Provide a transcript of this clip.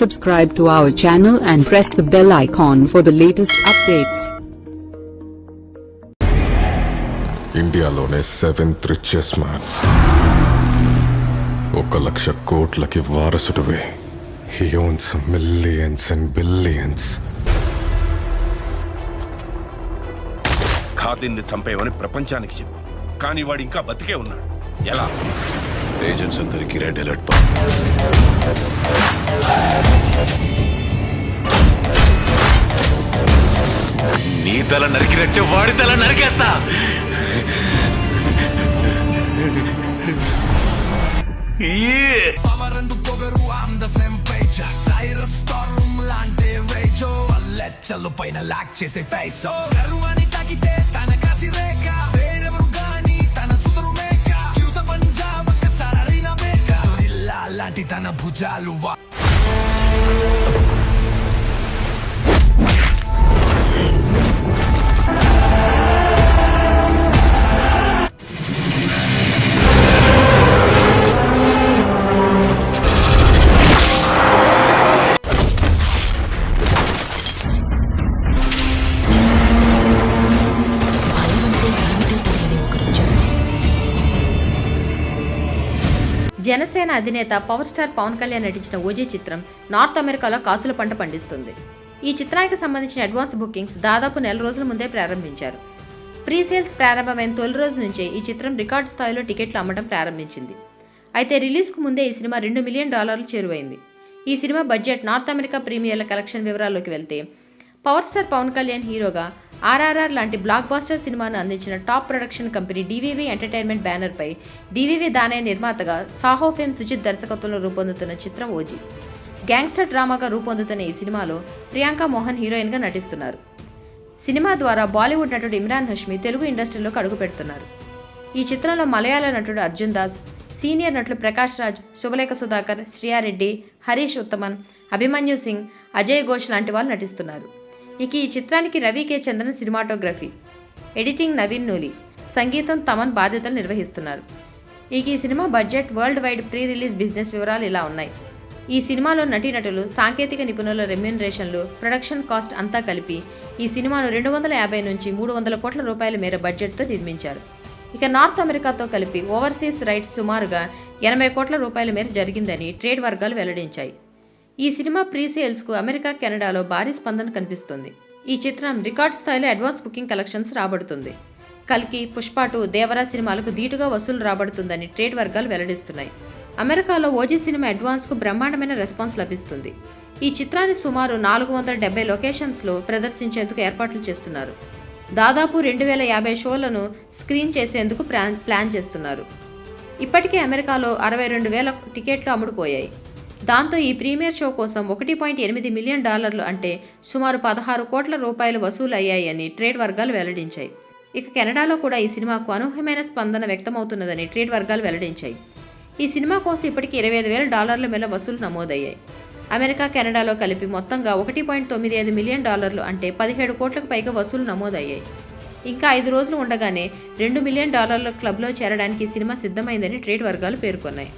Subscribe to our channel and press the bell icon for the latest updates. ఇండియాలోనే seventh richest man ఒక లక్ష కోట్లకి వారసుడివే. He owns millions and billions ఖాదీన్ని చంపేవని ప్రపంచానికి చెప్పు. కానీ వాడు ఇంకా బతికే ఉన్నాడు. ఎలా? ఏజెంట్స్ అందరికి రెడ్ అలర్ట్ నీ తల నరికినట్టు వాడి తల నరికేస్తా. పవరందు పొగరు am the same page tyre storm లాంటి రేజ్ లెచ్చలు పైన లాక్ చేసే ఫేస్ అని తాకితే తన లాంటి తన జనసేన అధినేత పవర్ స్టార్ పవన్ కళ్యాణ్ నటించిన ఓజీ చిత్రం నార్త్ అమెరికాలో కాసుల పంట పండిస్తుంది. ఈ చిత్రానికి సంబంధించిన అడ్వాన్స్ బుకింగ్స్ దాదాపు నెల రోజుల ముందే ప్రారంభించారు. ప్రీ సేల్స్ ప్రారంభమైన తొలి రోజు నుంచే ఈ చిత్రం రికార్డు స్థాయిలో టికెట్లు అమ్మడం ప్రారంభించింది. అయితే రిలీజ్కు ముందే ఈ సినిమా రెండు మిలియన్ డాలర్లు చేరువైంది. ఈ సినిమా బడ్జెట్ నార్త్ అమెరికా ప్రీమియర్ల కలెక్షన్ వివరాల్లోకి వెళ్తే పవర్ స్టార్ పవన్ కళ్యాణ్ హీరోగా ఆర్ఆర్ఆర్ లాంటి బ్లాక్ బాస్టర్ సినిమాను అందించిన top production company DVV entertainment బ్యానర్పై డివివి దానే నిర్మాతగా సాహో ఫేమ్ సుజిత్ దర్శకత్వంలో రూపొందుతున్న చిత్రం ఓజీ. గ్యాంగ్స్టర్ డ్రామాగా రూపొందుతున్న ఈ సినిమాలో ప్రియాంక మోహన్ హీరోయిన్గా నటిస్తున్నారు. సినిమా ద్వారా బాలీవుడ్ నటుడు ఇమ్రాన్ హష్మి తెలుగు ఇండస్ట్రీలోకి అడుగు పెడుతున్నారు. ఈ చిత్రంలో మలయాళ నటుడు అర్జున్ దాస్ సీనియర్ నటులు ప్రకాష్ రాజ్ శుభలేఖ సుధాకర్ శ్రియారెడ్డి హరీష్ ఉత్తమన్ అభిమన్యు సింగ్ అజయ్ ఘోష్ లాంటి వాళ్ళు నటిస్తున్నారు. ఇక ఈ చిత్రానికి Ravi K. Chandran cinematography editing Naveen Nooli సంగీతం తమన్ బాధ్యతలు నిర్వహిస్తున్నారు. ఇక ఈ cinema budget worldwide pre release business వివరాలు ఇలా ఉన్నాయి. ఈ సినిమాలో నటీనటులు సాంకేతిక నిపుణుల రెమ్యూనరేషన్లు ప్రొడక్షన్ కాస్ట్ అంతా కలిపి ఈ సినిమాను రెండు వందల యాభై నుంచి మూడు వందల కోట్ల రూపాయల మేర బడ్జెట్తో నిర్మించారు. ఇక నార్త్ అమెరికాతో కలిపి ఓవర్సీస్ రైట్స్ సుమారుగా ఎనభై కోట్ల రూపాయల మేర జరిగిందని ట్రేడ్ వర్గాలు వెల్లడించాయి. ఈ సినిమా ప్రీ సేల్స్కు అమెరికా కెనడాలో భారీ స్పందన కనిపిస్తుంది. ఈ చిత్రం రికార్డ్ స్థాయిలో అడ్వాన్స్ బుకింగ్ కలెక్షన్స్ రాబడుతుంది. కల్కి పుష్పాటు దేవరా సినిమాలకు ధీటుగా వసూలు రాబడుతుందని ట్రేడ్ వర్గాలు వెల్లడిస్తున్నాయి. అమెరికాలో ఓజీ సినిమా అడ్వాన్స్కు బ్రహ్మాండమైన రెస్పాన్స్ లభిస్తుంది. ఈ చిత్రాన్ని సుమారు నాలుగు వందల డెబ్బై లొకేషన్స్లో ప్రదర్శించేందుకు ఏర్పాట్లు చేస్తున్నారు. దాదాపు రెండు వేల యాభై షోలను స్క్రీన్ చేసేందుకు ప్లాన్ ప్లాన్ చేస్తున్నారు. ఇప్పటికే అమెరికాలో అరవై రెండు వేల టికెట్లు అమ్ముడుపోయాయి. దాంతో ఈ ప్రీమియర్ షో కోసం ఒకటి పాయింట్ ఎనిమిది మిలియన్ డాలర్లు అంటే సుమారు పదహారు కోట్ల రూపాయలు వసూలు అయ్యాయని ట్రేడ్ వర్గాలు వెల్లడించాయి. ఇక కెనడాలో కూడా ఈ సినిమాకు అనూహ్యమైన స్పందన వ్యక్తమవుతున్నదని ట్రేడ్ వర్గాలు వెల్లడించాయి. ఈ సినిమా కోసం ఇప్పటికి ఇరవై ఐదు వేల డాలర్ల మేర వసూలు నమోదయ్యాయి. అమెరికా కెనడాలో కలిపి మొత్తంగా ఒకటి పాయింట్ తొమ్మిది ఐదు మిలియన్ డాలర్లు అంటే పదిహేడు కోట్లకు పైగా వసూలు నమోదయ్యాయి. ఇంకా ఐదు రోజులు ఉండగానే రెండు మిలియన్ డాలర్ల క్లబ్లో చేరడానికి సినిమా సిద్ధమైందని ట్రేడ్ వర్గాలు పేర్కొన్నాయి.